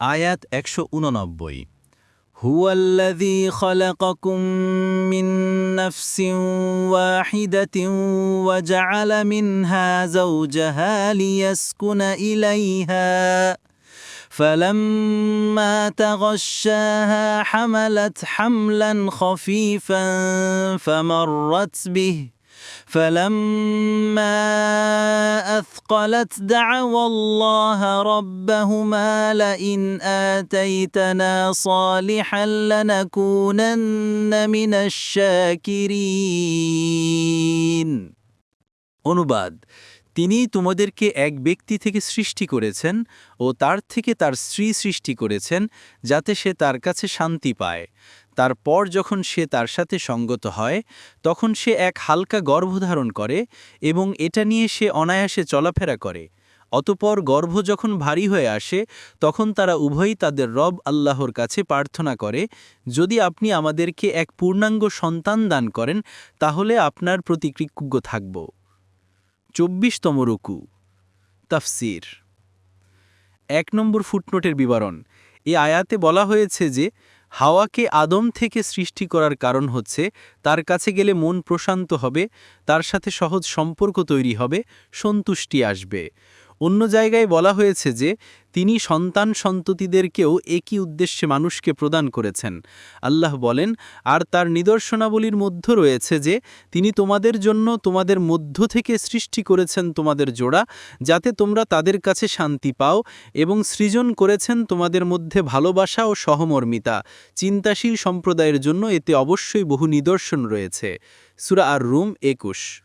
আয়াত একশো উননব্বই هو الذي خلقكم من نفس واحدة وجعل منها زوجها ليسكن إليها فلما تغشاها حملت حملا خفيفا فمرت به فلما أثقلت دعوا الله ربهما لئن آتيتنا صالحا لنكونن من الشاكرين অনুবাদ তিনি তোমাদেরকে এক ব্যক্তি থেকে সৃষ্টি করেছেন ও তার থেকে তার স্ত্রী সৃষ্টি করেছেন যাতে সে তার কাছে শান্তি পায় তারপর যখন সে তার সাথে সঙ্গত হয়, তখন সে এক হালকা গর্ভধারণ করে এবং এটা নিয়ে সে অনায়াসে চলাফেরা করে। অতপর গর্ভ যখন ভারী হয়ে আসে, তখন তারা উভয়ই তাদের রব আল্লাহর কাছে প্রার্থনা করে, যদি আপনি আমাদেরকে এক পূর্ণাঙ্গ সন্তান দান করেন, তাহলে আপনার প্রতি কৃতজ্ঞ থাকব। চব্বিশতম রুকু, তাফসির। এক নম্বর ফুটনোটের বিবরণ। এই আয়াতে বলা হয়েছে যে হাওয়াকে আদম থেকে সৃষ্টি করার কারণ হচ্ছে, তার কাছে গেলে মন প্রশান্ত হবে, তার সাথে সহজ সম্পর্ক তৈরি হবে, সন্তুষ্টি আসবে। অন্য জায়গায় বলা হয়েছে যে, তিনি সন্তান সন্ততিদেরকেও একই উদ্দেশ্যে মানুষকে প্রদান করেছেন। আল্লাহ বলেন, আর তার নিদর্শনাবলীর মধ্যে রয়েছে যে, তিনি তোমাদের জন্য তোমাদের মধ্য থেকে সৃষ্টি করেছেন তোমাদের জোড়া, যাতে তোমরা তাদের কাছে শান্তি পাও এবং সৃজন করেছেন তোমাদের মধ্যে ভালোবাসা ও সহমর্মিতা। চিন্তাশীল সম্প্রদায়ের জন্য এতে অবশ্যই বহু নিদর্শন রয়েছে। সুরা আর রুম একুশ।